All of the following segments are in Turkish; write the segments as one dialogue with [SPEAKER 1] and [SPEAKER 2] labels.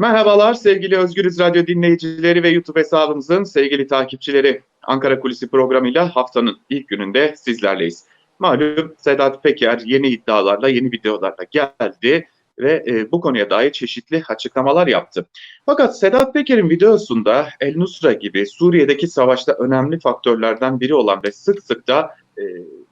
[SPEAKER 1] Merhabalar sevgili Özgürüz Radyo dinleyicileri ve YouTube hesabımızın sevgili takipçileri. Ankara Kulisi programıyla haftanın ilk gününde sizlerleyiz. Malum Sedat Peker yeni iddialarla, yeni videolarla geldi ve e, bu konuya dair çeşitli açıklamalar yaptı. Fakat Sedat Peker'in videosunda El Nusra gibi Suriye'deki savaşta önemli faktörlerden biri olan ve sık sık da e,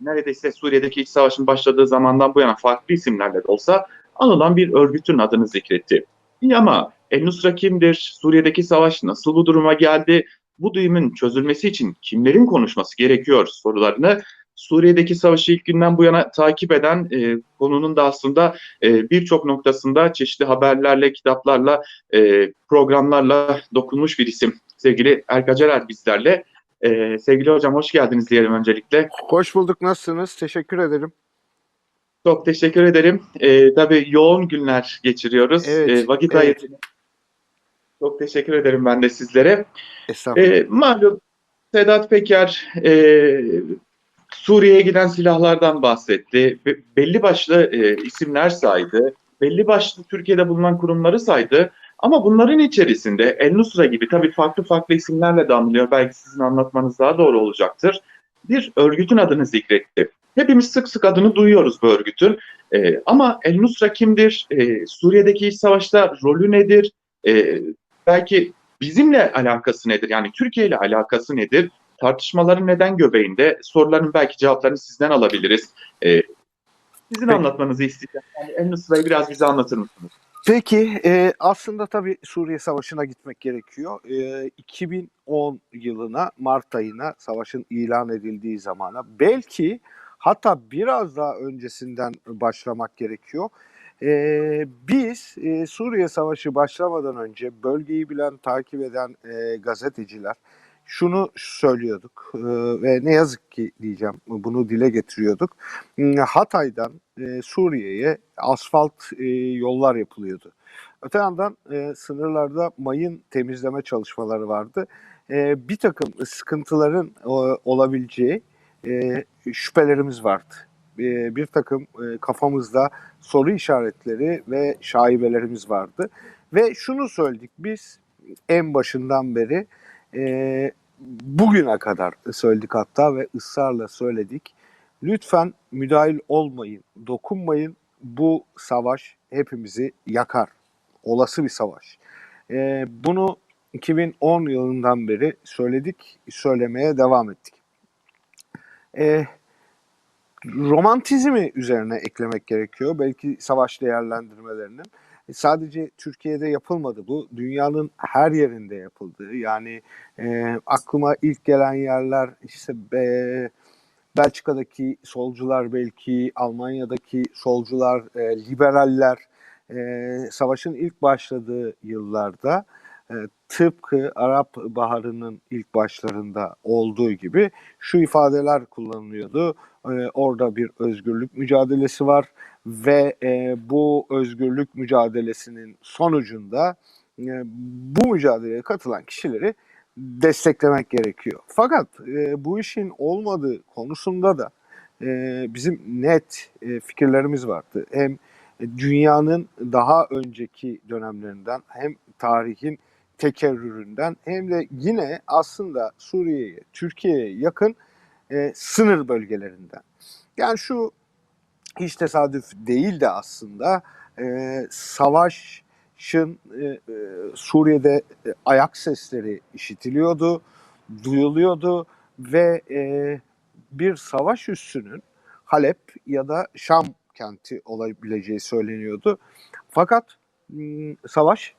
[SPEAKER 1] neredeyse Suriye'deki iç savaşın başladığı zamandan bu yana farklı isimlerle de olsa anılan bir örgütün adını zikretti. İyi ama El Nusra kimdir? Suriye'deki savaş nasıl bu duruma geldi? Bu düğümün çözülmesi için kimlerin konuşması gerekiyor sorularını Suriye'deki savaşı ilk günden bu yana takip eden e, konunun da aslında e, birçok noktasında çeşitli haberlerle, kitaplarla, e, programlarla dokunmuş bir isim. Sevgili Erkacerer bizlerle. E, sevgili hocam hoş geldiniz diyelim öncelikle.
[SPEAKER 2] Hoş bulduk. Nasılsınız? Teşekkür ederim.
[SPEAKER 1] Çok teşekkür ederim. E, tabii yoğun günler geçiriyoruz.
[SPEAKER 2] Evet,
[SPEAKER 1] E, vakit
[SPEAKER 2] evet.
[SPEAKER 1] ayırdınız. Çok teşekkür ederim ben de sizlere.
[SPEAKER 2] Estağfurullah.
[SPEAKER 1] E, malum Sedat Peker e, Suriye'ye giden silahlardan bahsetti. Be- belli başlı e, isimler saydı. Belli başlı Türkiye'de bulunan kurumları saydı. Ama bunların içerisinde El Nusra gibi tabii farklı farklı isimlerle de anılıyor. Belki sizin anlatmanız daha doğru olacaktır. Bir örgütün adını zikretti. Hepimiz sık sık adını duyuyoruz bu örgütün. E, ama El Nusra kimdir? E, Suriye'deki iç savaşta rolü nedir? E, belki bizimle alakası nedir? Yani Türkiye ile alakası nedir? Tartışmaların neden göbeğinde? Soruların belki cevaplarını sizden alabiliriz. Ee, sizin
[SPEAKER 2] Peki.
[SPEAKER 1] anlatmanızı isteyeceğim. Yani En Nusra'yı biraz bize anlatır mısınız?
[SPEAKER 2] Peki e, aslında tabii Suriye Savaşı'na gitmek gerekiyor. E, 2010 yılına Mart ayına savaşın ilan edildiği zamana belki hatta biraz daha öncesinden başlamak gerekiyor. E, biz e, Suriye Savaşı başlamadan önce bölgeyi bilen, takip eden e, gazeteciler şunu söylüyorduk e, ve ne yazık ki diyeceğim bunu dile getiriyorduk. Hatay'dan e, Suriye'ye asfalt e, yollar yapılıyordu. Öte yandan e, sınırlarda mayın temizleme çalışmaları vardı. E, bir takım sıkıntıların e, olabileceği e, şüphelerimiz vardı. E, bir takım e, kafamızda soru işaretleri ve şaibelerimiz vardı. Ve şunu söyledik biz en başından beri e, bugüne kadar söyledik hatta ve ısrarla söyledik. Lütfen müdahil olmayın, dokunmayın. Bu savaş hepimizi yakar. Olası bir savaş. Ee, bunu 2010 yılından beri söyledik, söylemeye devam ettik. Ee, romantizmi üzerine eklemek gerekiyor. Belki savaş değerlendirmelerinin. E, Sadece Türkiye'de yapılmadı bu. Dünyanın her yerinde yapıldı. Yani e, aklıma ilk gelen yerler işte be, Belçika'daki solcular belki, Almanya'daki solcular, e, liberaller e, savaşın ilk başladığı yıllarda e, tıpkı Arap Baharı'nın ilk başlarında olduğu gibi şu ifadeler kullanılıyordu. E, orada bir özgürlük mücadelesi var ve e, bu özgürlük mücadelesinin sonucunda e, bu mücadeleye katılan kişileri desteklemek gerekiyor. Fakat e, bu işin olmadığı konusunda da bizim net fikirlerimiz vardı. Hem dünyanın daha önceki dönemlerinden hem tarihin tekerrüründen hem de yine aslında Suriye'ye, Türkiye'ye yakın e, sınır bölgelerinden. Yani şu hiç tesadüf değil de aslında e, savaşın e, e, Suriye'de e, ayak sesleri işitiliyordu, duyuluyordu ve e, bir savaş üssünün Halep ya da Şam kenti olabileceği söyleniyordu. Fakat savaş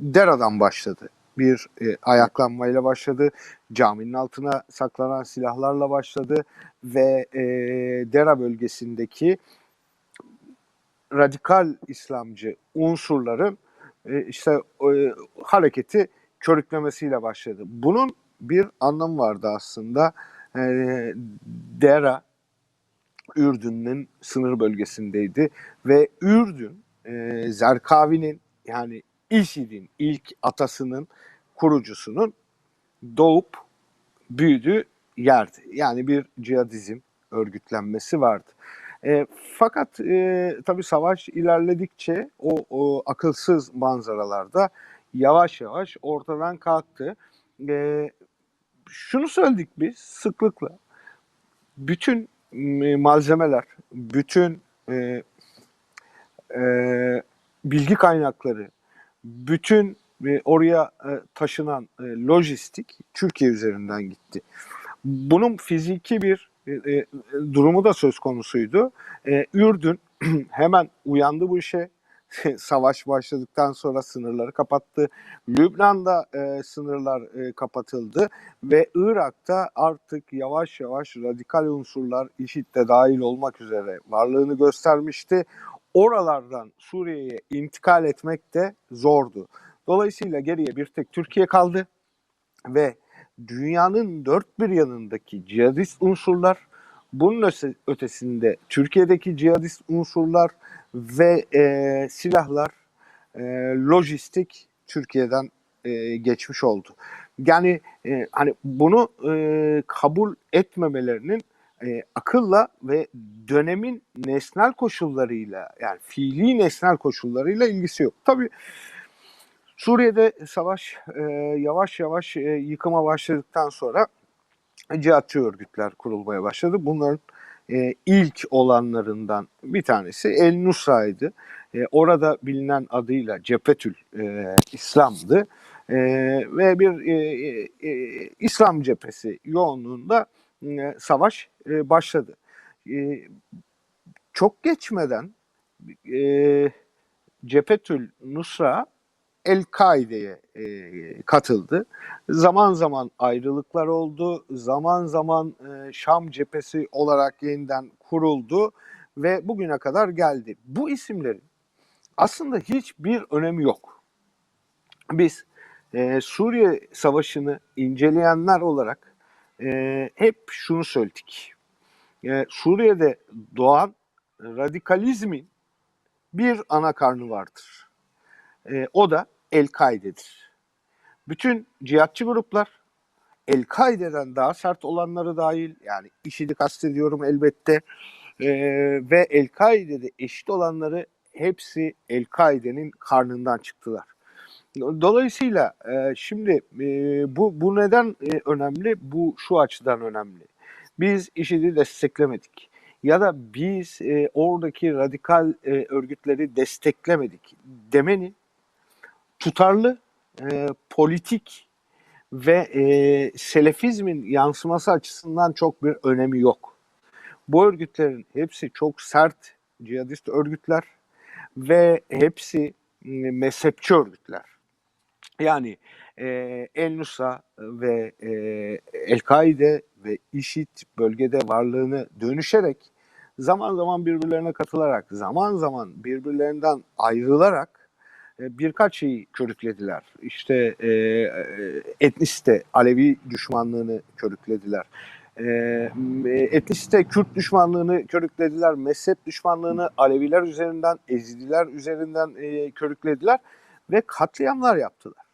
[SPEAKER 2] Dera'dan başladı. Bir e, ayaklanmayla başladı. Caminin altına saklanan silahlarla başladı ve e, Dera bölgesindeki radikal İslamcı unsurların e, işte e, hareketi körüklemesiyle başladı. Bunun bir anlamı vardı aslında. E, Dera Ürdün'ün sınır bölgesindeydi ve Ürdün e, Zerkavi'nin yani IŞİD'in ilk atasının kurucusunun doğup büyüdüğü yerdi. Yani bir cihadizm örgütlenmesi vardı. E, fakat e, tabii savaş ilerledikçe o, o akılsız manzaralarda yavaş yavaş ortadan kalktı. E, şunu söyledik biz sıklıkla. Bütün m, malzemeler, bütün e, e, bilgi kaynakları, bütün e, oraya e, taşınan e, lojistik Türkiye üzerinden gitti. Bunun fiziki bir e, durumu da söz konusuydu. Ürdün hemen uyandı bu işe. Savaş başladıktan sonra sınırları kapattı. Lübnan'da e, sınırlar e, kapatıldı ve Irak'ta artık yavaş yavaş radikal unsurlar IŞİD'de dahil olmak üzere varlığını göstermişti. Oralardan Suriye'ye intikal etmek de zordu. Dolayısıyla geriye bir tek Türkiye kaldı ve dünyanın dört bir yanındaki cihadist unsurlar, bunun ötesinde Türkiye'deki cihadist unsurlar ve e, silahlar, e, lojistik Türkiye'den e, geçmiş oldu. Yani e, hani bunu e, kabul etmemelerinin e, akılla ve dönemin nesnel koşullarıyla yani fiili nesnel koşullarıyla ilgisi yok. Tabii Suriye'de savaş e, yavaş yavaş e, yıkıma başladıktan sonra cihatçı örgütler kurulmaya başladı. Bunların e, ilk olanlarından bir tanesi El Nusra'ydı. E, orada bilinen adıyla Cephetül e, İslam'dı. E, ve bir e, e, e, İslam cephesi yoğunluğunda savaş e, başladı. E, çok geçmeden e, Cephetül Nusra El-Kaide'ye e, katıldı. Zaman zaman ayrılıklar oldu. Zaman zaman Şam cephesi olarak yeniden kuruldu ve bugüne kadar geldi. Bu isimlerin aslında hiçbir önemi yok. Biz e, Suriye Savaşı'nı inceleyenler olarak e, hep şunu söyledik. E, Suriye'de doğan radikalizmin bir ana karnı vardır. E, o da El-Kaide'dir. Bütün cihatçı gruplar El-Kaide'den daha sert olanları dahil yani IŞİD'i kastediyorum elbette e, ve El-Kaide'de eşit olanları hepsi El-Kaide'nin karnından çıktılar. Dolayısıyla e, şimdi e, bu bu neden e, önemli? Bu şu açıdan önemli. Biz IŞİD'i desteklemedik ya da biz e, oradaki radikal e, örgütleri desteklemedik demenin tutarlı e, politik ve e, selefizmin yansıması açısından çok bir önemi yok. Bu örgütlerin hepsi çok sert cihadist örgütler ve hepsi mezhepçi örgütler. Yani e, El Nusra ve e, El-Kaide ve IŞİD bölgede varlığını dönüşerek zaman zaman birbirlerine katılarak, zaman zaman birbirlerinden ayrılarak birkaç şeyi körüklediler. İşte e, e, etnisite, Alevi düşmanlığını körüklediler. E, etnisite, Kürt düşmanlığını körüklediler. Mezhep düşmanlığını Aleviler üzerinden, Ezidiler üzerinden e, körüklediler ve katliamlar yaptılar.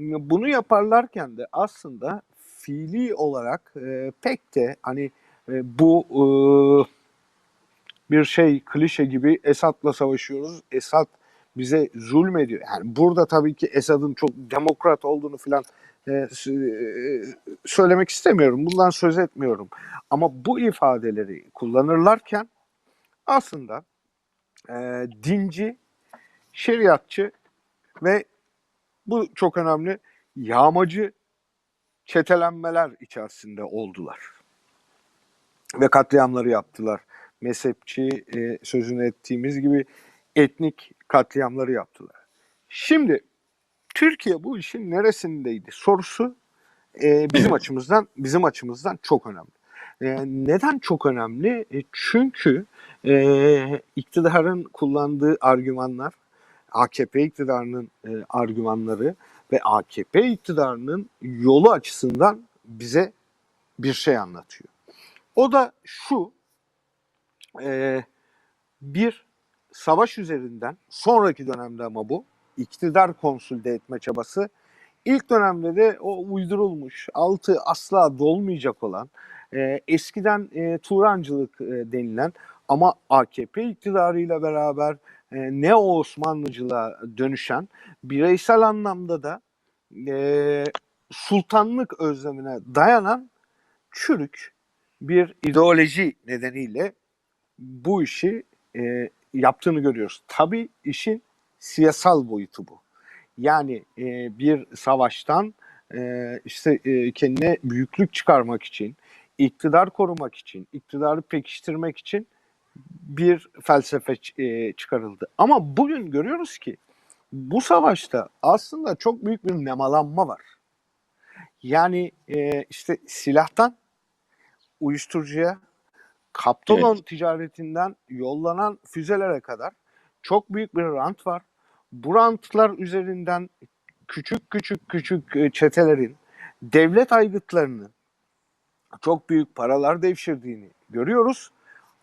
[SPEAKER 2] Bunu yaparlarken de aslında fiili olarak e, pek de hani e, bu e, bir şey klişe gibi Esad'la savaşıyoruz. Esad bize zulmediyor. Yani burada tabii ki Esad'ın çok demokrat olduğunu falan e, söylemek istemiyorum. Bundan söz etmiyorum. Ama bu ifadeleri kullanırlarken aslında e, dinci, şeriatçı ve bu çok önemli yağmacı çetelenmeler içerisinde oldular. Ve katliamları yaptılar. Mezhepçi e, sözünü ettiğimiz gibi etnik katliamları yaptılar. Şimdi Türkiye bu işin neresindeydi sorusu e, bizim açımızdan bizim açımızdan çok önemli. E, neden çok önemli? E, çünkü e, iktidarın kullandığı argümanlar, AKP iktidarının e, argümanları ve AKP iktidarının yolu açısından bize bir şey anlatıyor. O da şu, e, bir savaş üzerinden sonraki dönemde ama bu iktidar konsülde etme çabası ilk dönemde de o uydurulmuş altı asla dolmayacak olan e, eskiden e, Turancılık e, denilen Ama AKP iktidarıyla beraber e, neo Osmanlıcılığa dönüşen bireysel anlamda da e, sultanlık özlemine dayanan çürük bir ideoloji nedeniyle bu işi e, yaptığını görüyoruz. Tabii işin siyasal boyutu bu. Yani e, bir savaştan e, işte e, kendine büyüklük çıkarmak için, iktidar korumak için, iktidarı pekiştirmek için bir felsefe e, çıkarıldı. Ama bugün görüyoruz ki bu savaşta aslında çok büyük bir nemalanma var. Yani e, işte silahtan uyuşturucuya, kaptolon ticaretinden yollanan füzelere kadar çok büyük bir rant var. Bu rantlar üzerinden küçük küçük küçük e, çetelerin devlet aygıtlarının çok büyük paralar devşirdiğini görüyoruz.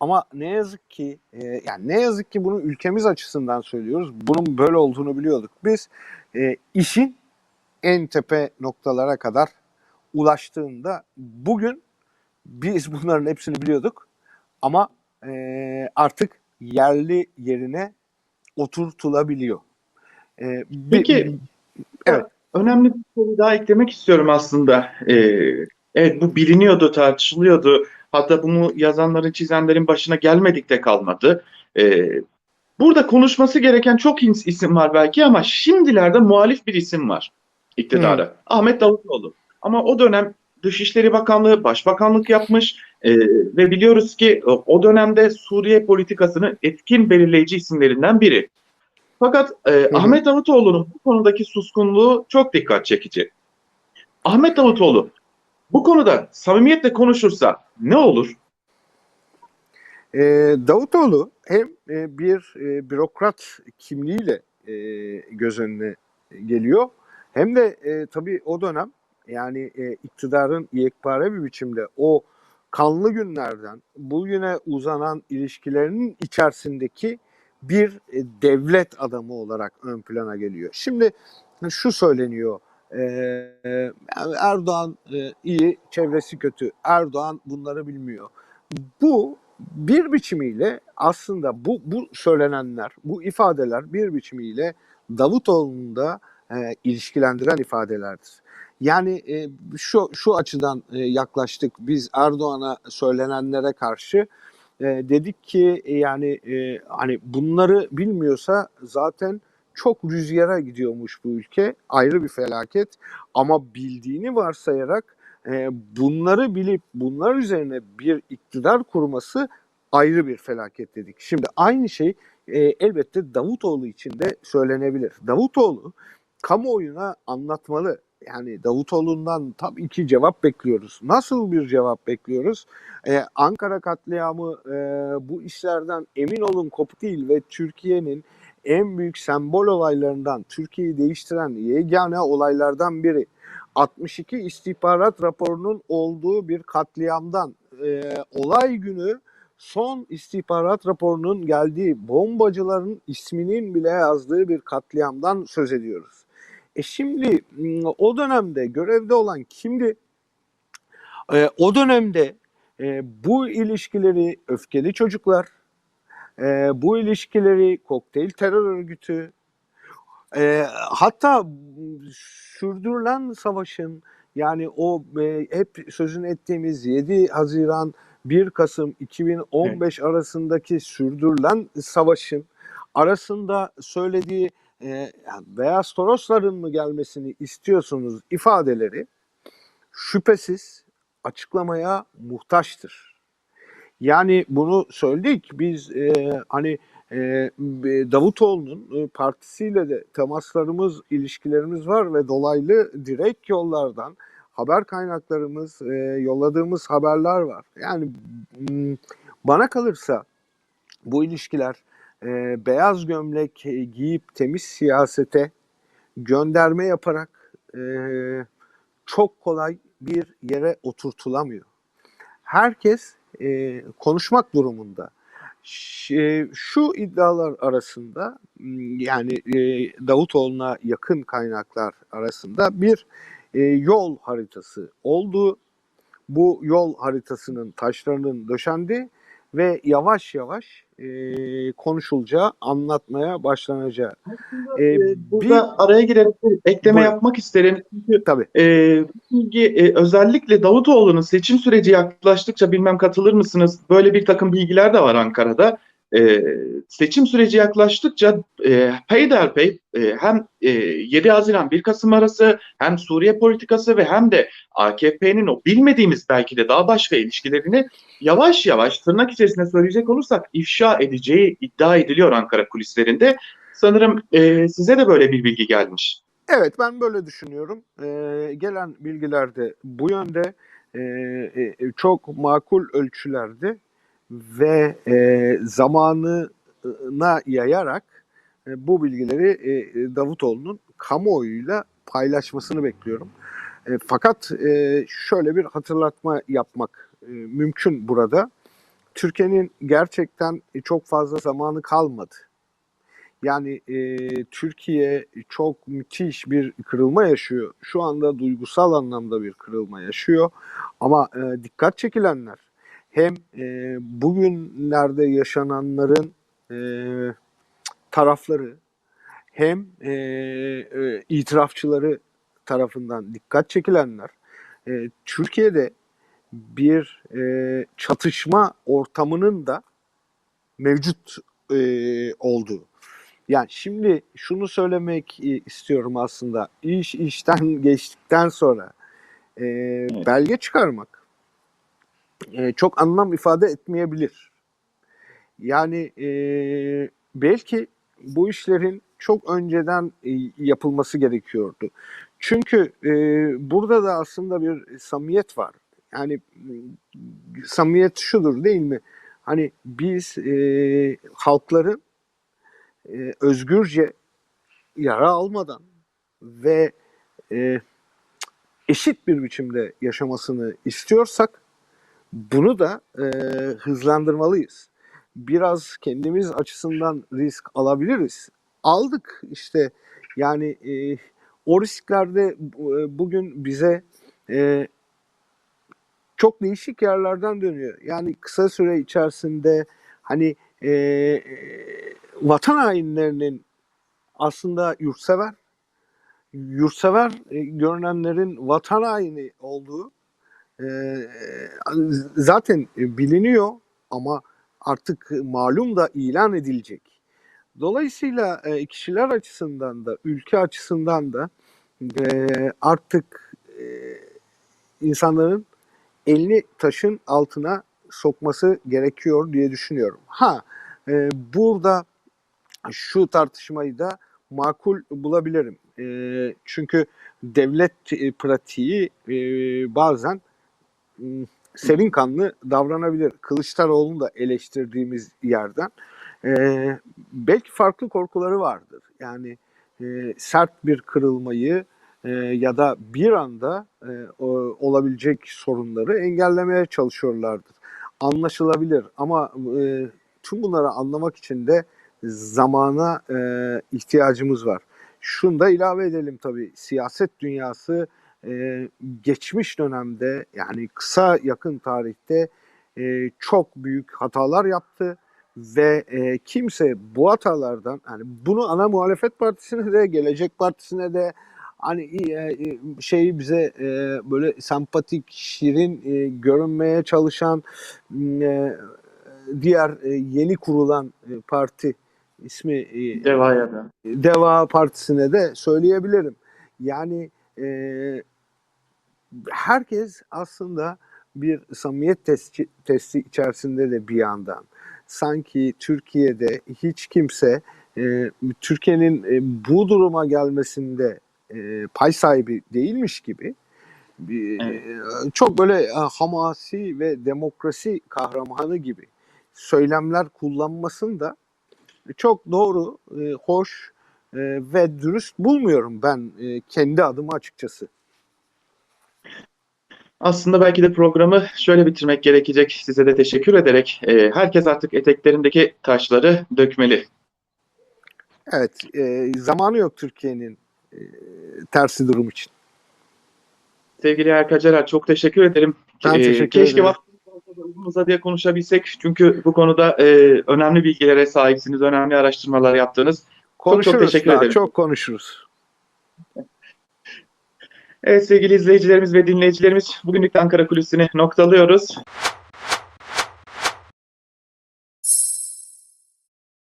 [SPEAKER 2] Ama ne yazık ki e, yani ne yazık ki bunu ülkemiz açısından söylüyoruz. Bunun böyle olduğunu biliyorduk. Biz e, işin en tepe noktalara kadar ulaştığında bugün biz bunların hepsini biliyorduk ama e, artık yerli yerine oturtulabiliyor. E,
[SPEAKER 1] Peki,
[SPEAKER 2] evet.
[SPEAKER 1] Önemli bir soru daha eklemek istiyorum aslında. Ee, evet bu biliniyordu, tartışılıyordu. Hatta bunu yazanların, çizenlerin başına gelmedik de kalmadı. Ee, burada konuşması gereken çok isim var belki ama şimdilerde muhalif bir isim var iktidara. Ahmet Davutoğlu. Ama o dönem Dışişleri Bakanlığı, Başbakanlık yapmış ee, ve biliyoruz ki o- o dönemde Suriye politikasının etkin belirleyici isimlerinden biri. Fakat e,
[SPEAKER 2] hı.
[SPEAKER 1] Ahmet Davutoğlu'nun bu konudaki suskunluğu çok dikkat çekici. Ahmet Davutoğlu bu konuda samimiyetle konuşursa ne olur?
[SPEAKER 2] E, Davutoğlu hem e, bir e, bürokrat kimliğiyle e, göz önüne geliyor hem de e, tabii o dönem yani e, iktidarın yekpare bir biçimde o kanlı günlerden bugüne uzanan ilişkilerinin içerisindeki bir e, devlet adamı olarak ön plana geliyor. Şimdi şu söyleniyor. E, e, Erdoğan e, iyi, çevresi kötü. Erdoğan bunları bilmiyor. Bu bir biçimiyle aslında bu bu söylenenler, bu ifadeler bir biçimiyle Davutoğlu'nu da e, ilişkilendiren ifadelerdir. Yani e, şu şu açıdan e, yaklaştık biz Erdoğan'a söylenenlere karşı E, dedik ki e, yani e, hani bunları bilmiyorsa zaten çok rüzgara gidiyormuş bu ülke ayrı bir felaket ama bildiğini varsayarak e, bunları bilip bunlar üzerine bir iktidar kurması ayrı bir felaket dedik. Şimdi aynı şey e, elbette Davutoğlu için de söylenebilir. Davutoğlu kamuoyuna anlatmalı. Yani Davutoğlu'ndan tabii ki cevap bekliyoruz. Nasıl bir cevap bekliyoruz? Ee, Ankara katliamı e, bu işlerden emin olun kopuk değil ve Türkiye'nin en büyük sembol olaylarından, Türkiye'yi değiştiren yegane olaylardan biri. 62 istihbarat raporunun olduğu bir katliamdan e, olay günü son istihbarat raporunun geldiği bombacıların isminin bile yazdığı bir katliamdan söz ediyoruz. E şimdi o dönemde görevde olan kimdi? E, o dönemde e, bu ilişkileri öfkeli çocuklar, e, bu ilişkileri kokteyl terör örgütü, e, hatta sürdürülen savaşın yani o e, hep sözünü ettiğimiz 7 Haziran 1 Kasım 2015 arasındaki sürdürülen savaşın arasında söylediği e, Beyaz Torosların mı gelmesini istiyorsunuz ifadeleri şüphesiz açıklamaya muhtaçtır. Yani bunu söyledik biz e, hani e, Davutoğlu'nun e, partisiyle de temaslarımız, ilişkilerimiz var ve dolaylı direkt yollardan haber kaynaklarımız, e, yolladığımız haberler var. Yani bana kalırsa bu ilişkiler e, beyaz gömlek giyip temiz siyasete gönderme yaparak e, çok kolay bir yere oturtulamıyor. Herkes e, konuşmak durumunda. Ş- Şu iddialar arasında yani e, Davutoğlu'na yakın kaynaklar arasında bir e, yol haritası oldu. Bu yol haritasının taşlarının döşendi ve yavaş yavaş e, konuşulacağı, anlatmaya başlanacağı. E,
[SPEAKER 1] Ee,
[SPEAKER 2] bir,
[SPEAKER 1] Burada araya girerek ekleme
[SPEAKER 2] Buyurun.
[SPEAKER 1] yapmak isterim. Çünkü
[SPEAKER 2] tabii.
[SPEAKER 1] e, bilgi, e, özellikle Davutoğlu'nun seçim süreci yaklaştıkça bilmem katılır mısınız? Böyle bir takım bilgiler de var Ankara'da. E, seçim süreci yaklaştıkça e, peyderpey e, hem e, 7 Haziran 1 Kasım arası hem Suriye politikası ve hem de AKP'nin o bilmediğimiz belki de daha başka ilişkilerini yavaş yavaş tırnak içerisinde söyleyecek olursak ifşa edeceği iddia ediliyor Ankara kulislerinde. Sanırım e, size de böyle bir bilgi gelmiş.
[SPEAKER 2] Evet ben böyle düşünüyorum. Ee, gelen bilgiler de bu yönde Ee, çok makul ölçülerde ve e, zamanına yayarak e, bu bilgileri e, Davutoğlu'nun kamuoyuyla paylaşmasını bekliyorum. E, fakat e, şöyle bir hatırlatma yapmak e, mümkün burada. Türkiye'nin gerçekten çok fazla zamanı kalmadı. Yani e, Türkiye çok müthiş bir kırılma yaşıyor. Şu anda duygusal anlamda bir kırılma yaşıyor. Ama e, dikkat çekilenler hem e, bugünlerde yaşananların e, tarafları hem e, e, itirafçıları tarafından dikkat çekilenler e, Türkiye'de bir e, çatışma ortamının da mevcut e, olduğu. Yani şimdi şunu söylemek e, istiyorum aslında. İş işten geçtikten sonra e, belge çıkarmak e, çok anlam ifade etmeyebilir. Yani e, belki bu işlerin çok önceden e, yapılması gerekiyordu. Çünkü e, burada da aslında bir samimiyet var. Yani m, samimiyet şudur değil mi? Hani biz e, halkların e, özgürce yara almadan ve e, eşit bir biçimde yaşamasını istiyorsak bunu da e, hızlandırmalıyız. Biraz kendimiz açısından risk alabiliriz. Aldık işte yani e, o risklerde e, bugün bize e, çok değişik yerlerden dönüyor. Yani kısa süre içerisinde hani e, vatan hainlerinin aslında yurtsever, yurtsever e, görünenlerin vatan haini olduğu e, zaten biliniyor ama artık malum da ilan edilecek. Dolayısıyla e, kişiler açısından da ülke açısından da e, artık e, insanların elini taşın altına sokması gerekiyor diye düşünüyorum. Ha e, burada şu tartışmayı da makul bulabilirim. E, çünkü devlet e, pratiği e, bazen serin kanlı davranabilir. Kılıçdaroğlu'nu da eleştirdiğimiz yerden. E, belki farklı korkuları vardır. Yani e, sert bir kırılmayı e, ya da bir anda e, o- olabilecek sorunları engellemeye çalışıyorlardır. Anlaşılabilir ama e, tüm bunları anlamak için de zamana e, ihtiyacımız var. Şunu da ilave edelim tabii siyaset dünyası e, geçmiş dönemde yani kısa yakın tarihte e, çok büyük hatalar yaptı ve e, kimse bu hatalardan hani bunu ana muhalefet partisine de gelecek partisine de hani e, e, şey bize e, böyle sempatik şirin e, görünmeye çalışan e, diğer e, yeni kurulan e, parti ismi e,
[SPEAKER 1] Deva'ya da.
[SPEAKER 2] Deva Partisi'ne de söyleyebilirim. Yani e, herkes aslında bir samimiyet testi, testi içerisinde de bir yandan. Sanki Türkiye'de hiç kimse e, Türkiye'nin e, bu duruma gelmesinde e, pay sahibi değilmiş gibi bir- e, çok böyle e, hamasi ve demokrasi kahramanı gibi söylemler kullanmasını da çok doğru, e, hoş e, ve dürüst bulmuyorum ben e, kendi adıma açıkçası.
[SPEAKER 1] Aslında belki de programı şöyle bitirmek gerekecek. Size de teşekkür ederek. e, herkes artık eteklerindeki taşları dökmeli.
[SPEAKER 2] Evet, e, zamanı yok Türkiye'nin e, tersi durum için.
[SPEAKER 1] Sevgili Erkacaner çok teşekkür ederim.
[SPEAKER 2] Ben
[SPEAKER 1] E,
[SPEAKER 2] teşekkür
[SPEAKER 1] keşke
[SPEAKER 2] ederim.
[SPEAKER 1] vaktimiz olsa uzun uzadıya konuşabilsek. Çünkü bu konuda e, önemli bilgilere sahipsiniz, önemli araştırmalar yaptınız.
[SPEAKER 2] Konuşuruz
[SPEAKER 1] teşekkür
[SPEAKER 2] daha,
[SPEAKER 1] ederim.
[SPEAKER 2] Çok konuşuruz.
[SPEAKER 1] Evet sevgili izleyicilerimiz ve dinleyicilerimiz bugünlük Ankara Kulisi'ni noktalıyoruz.